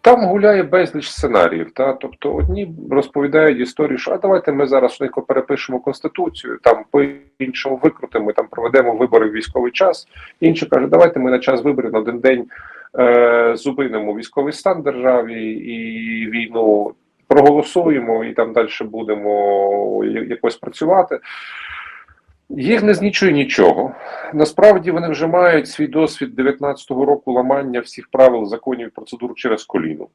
Там гуляє безліч сценаріїв. Та? Тобто одні розповідають історію, що а давайте ми зараз швидко перепишемо конституцію, там по-іншому викрутимо, там проведемо вибори в військовий час. Інші кажуть, давайте ми на час виборів на один день е, зупинимо військовий стан державі і війну проголосуємо, і там далі будемо якось працювати. Їх не знічує нічого. Насправді вони вже мають свій досвід 19-го року ламання всіх правил, законів і процедур через коліно.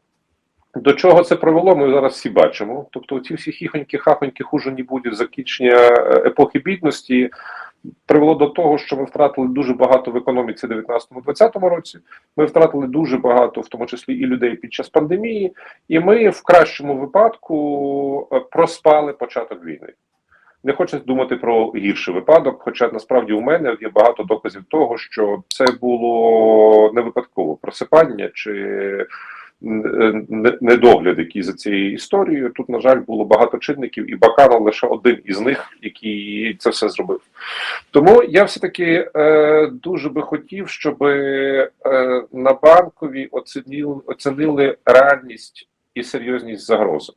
До чого це привело, ми зараз всі бачимо. Тобто, ці всі хіхоньки, хахоньки, хуже не буде закінчення е, епохи бідності привело до того, що ми втратили дуже багато в економіці в 19-20 році. Ми втратили дуже багато, в тому числі і людей під час пандемії, і ми в кращому випадку е, проспали початок війни. Не хочу думати про гірший випадок, хоча насправді у мене є багато доказів того, що це було не випадково просипання чи недогляд, який за цією історією. Тут, на жаль, було багато чинників, і Баканов лише один із них, який це все зробив. Тому я все-таки е, дуже би хотів, щоб е, на банкові оцінили, оцінили реальність і серйозність загрози.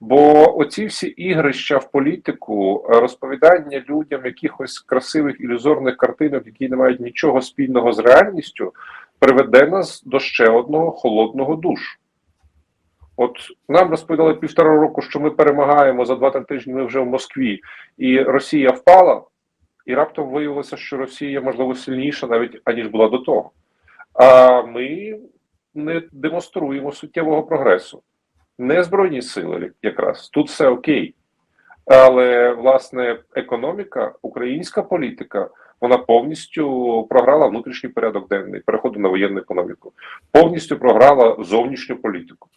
Бо оці всі ігрища в політику, е, розповідання людям якихось красивих ілюзорних картинок, які не мають нічого спільного з реальністю, приведе нас до ще одного холодного душу. От нам розповідали півтора року, що ми перемагаємо за два-три тижні. Ми вже в Москві, і Росія впала, і раптом виявилося, що Росія можливо сильніша навіть аніж була до того. А ми не демонструємо суттєвого прогресу. Не збройні сили, якраз тут все окей. Але власне економіка, українська політика, вона повністю програла внутрішній порядок денний переходу на воєнну економіку, повністю програла зовнішню політику.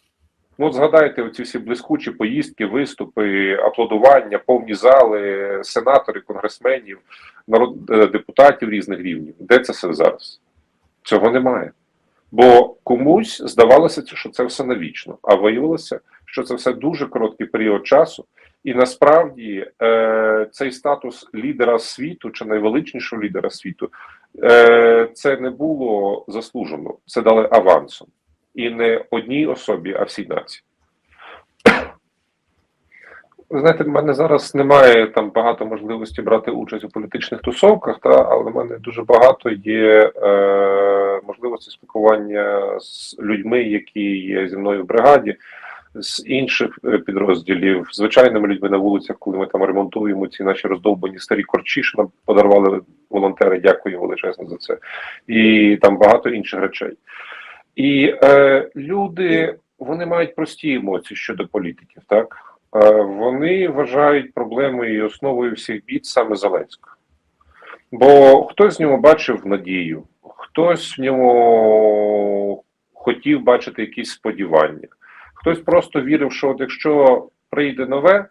Ну, от згадайте оці всі блискучі поїздки, виступи, аплодування, повні зали, сенаторів, конгресменів, народ е, депутатів різних рівнів. Де це все зараз? Цього немає. Бо комусь здавалося, що це все навічно, а виявилося, що це все дуже короткий період часу, і насправді е, цей статус лідера світу чи найвеличнішого лідера світу е, це не було заслужено, це дали авансом. І не одній особі, а всій нації. Ви знаєте, в мене зараз немає там багато можливості брати участь у політичних тусовках, та але в мене дуже багато є е, можливості спілкування з людьми, які є зі мною в бригаді, з інших е, підрозділів, звичайними людьми на вулицях, коли ми там ремонтуємо ці наші роздовбані старі корчі, що нам подарували волонтери. Дякую величезно за це, і там багато інших речей. І е, люди вони мають прості емоції щодо політиків, так. Е, Вони вважають проблемою і основою всіх бід саме Зеленського. Бо хтось в ньому бачив надію, хтось в ньому хотів бачити якісь сподівання, хтось просто вірив, що от якщо прийде нове,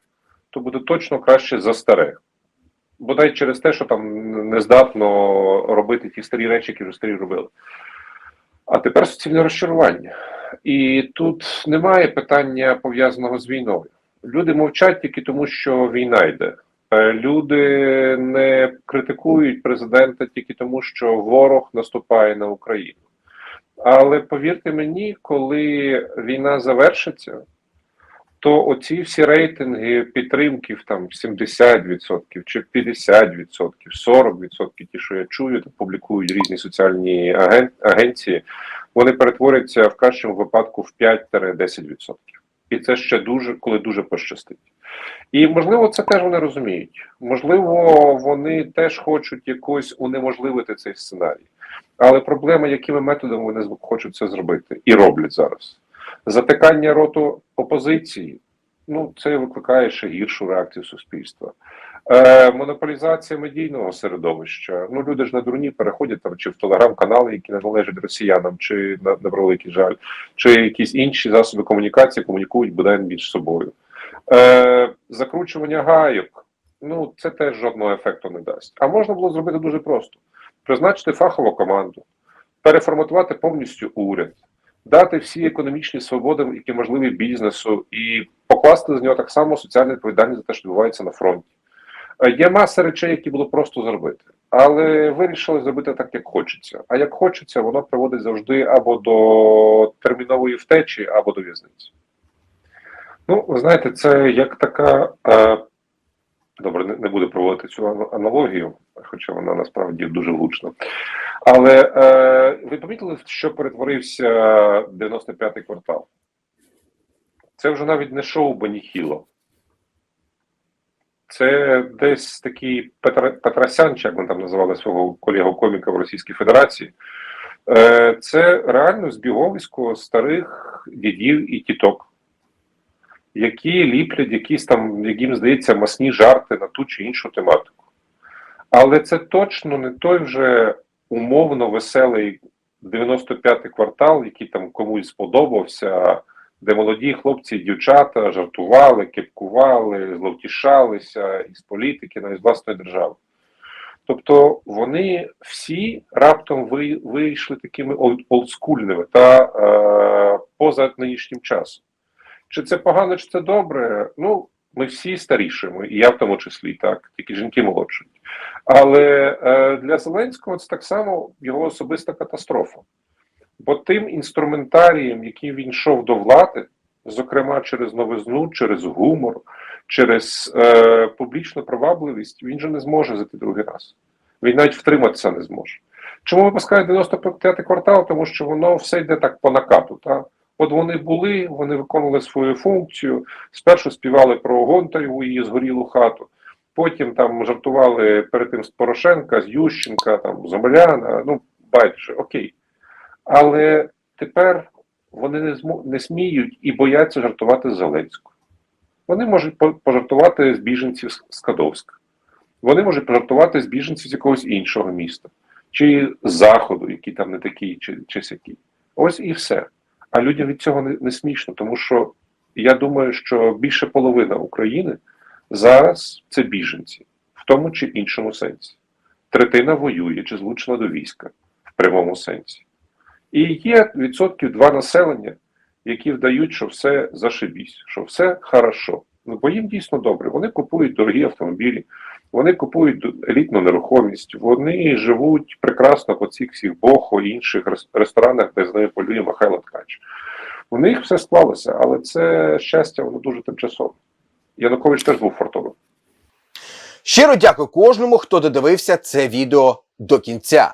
то буде точно краще за старе. Бодай через те, що там не здатно робити ті старі речі, які вже старі робили. А тепер суцільне розчарування. І тут немає питання пов'язаного з війною. Люди мовчать тільки тому, що війна йде. Е, Люди не критикують президента тільки тому, що ворог наступає на Україну. Але повірте мені, коли війна завершиться, то оці всі рейтинги підтримків там 70% чи 50%, 40%, ті, що я чую, та публікують різні соціальні аген- агенції, вони перетворяться в кращому випадку в 5-10%. І це ще дуже, коли дуже пощастить. І можливо, це теж вони розуміють. Можливо, вони теж хочуть якось унеможливити цей сценарій. Але проблема, якими методами вони хочуть це зробити і роблять зараз. Затикання роту опозиції, ну це викликає ще гіршу реакцію суспільства. Е, монополізація медійного середовища. Ну люди ж на дурні переходять там чи в телеграм-канали, які не належать росіянам, чи на, на великий жаль, чи якісь інші засоби комунікації комунікують бодай між собою. Е, закручування гайок. Ну це теж жодного ефекту не дасть. А можна було зробити дуже просто: призначити фахову команду, переформатувати повністю уряд, дати всі економічні свободи, які можливі бізнесу, і покласти з нього так само соціальну відповідальність за те, що відбувається на фронті. Е, Є маса речей, які було просто зробити. але вирішили зробити так, як хочеться. А як хочеться, воно приводить завжди або до термінової втечі, або до в'язниці. Ну, ви знаєте, це як така. Е, добре, не, не буду проводити цю аналогію, хоча вона насправді дуже влучна. Але е, ви помітили, що перетворився 95-й квартал? Це вже навіть не шоу Беніхіло. Це десь такий Петр, Петросян, чи як вони там називали свого колегу коміка в Російській Федерації. Е, Це реально збіговисько старих дідів і тіток, які ліплять якісь там, як здається, масні жарти на ту чи іншу тематику. Але це точно не той вже умовно веселий 95-й квартал, який там комусь сподобався, де молоді хлопці і дівчата жартували, кепкували, зловтішалися із політики, навіть з власної держави. Тобто вони всі раптом ви- вийшли такими олдскульними та е, поза нинішнім часом. Чи це погано, чи це добре? Ну, ми всі старішимо, і я в тому числі, так, тільки жінки молодшують. Але е, для Зеленського це так само його особиста катастрофа. Бо тим інструментарієм, яким він йшов до влади, зокрема через новизну, через гумор, через е, публічну привабливість, він же не зможе зайти другий раз. Він навіть втриматися не зможе. Чому випускають 95-й квартал? Тому що воно все йде так по накату. Та? От вони були, вони виконували свою функцію. Спершу співали про Гонтареву її згорілу хату, потім там жартували перед тим з Порошенка, з Ющенка, там з Омеляна. Ну, байдуже, окей. Але тепер вони не змо не сміють і бояться жартувати з Зеленського. Вони можуть по- пожартувати з біженців з Кадовська. Вони можуть пожартувати з біженців з якогось іншого міста, чи з заходу, які там не такі, чи, чи сякі. Ось і все. А людям від цього не, не смішно, тому що я думаю, що більше половина України зараз це біженці, в тому чи іншому сенсі. Третина воює чи злучена до війська в прямому сенсі. І є відсотків два населення, які вдають, що все зашибісь, що все хорошо. Ну, бо їм дійсно добре. Вони купують дорогі автомобілі, вони купують елітну нерухомість, вони живуть прекрасно по цих всіх бохо і інших ресторанах, де з ними полює Михайло Ткач. У них все склалося, але це щастя, воно дуже тимчасове. Янукович теж був фартовим. Щиро дякую кожному, хто додивився це відео до кінця.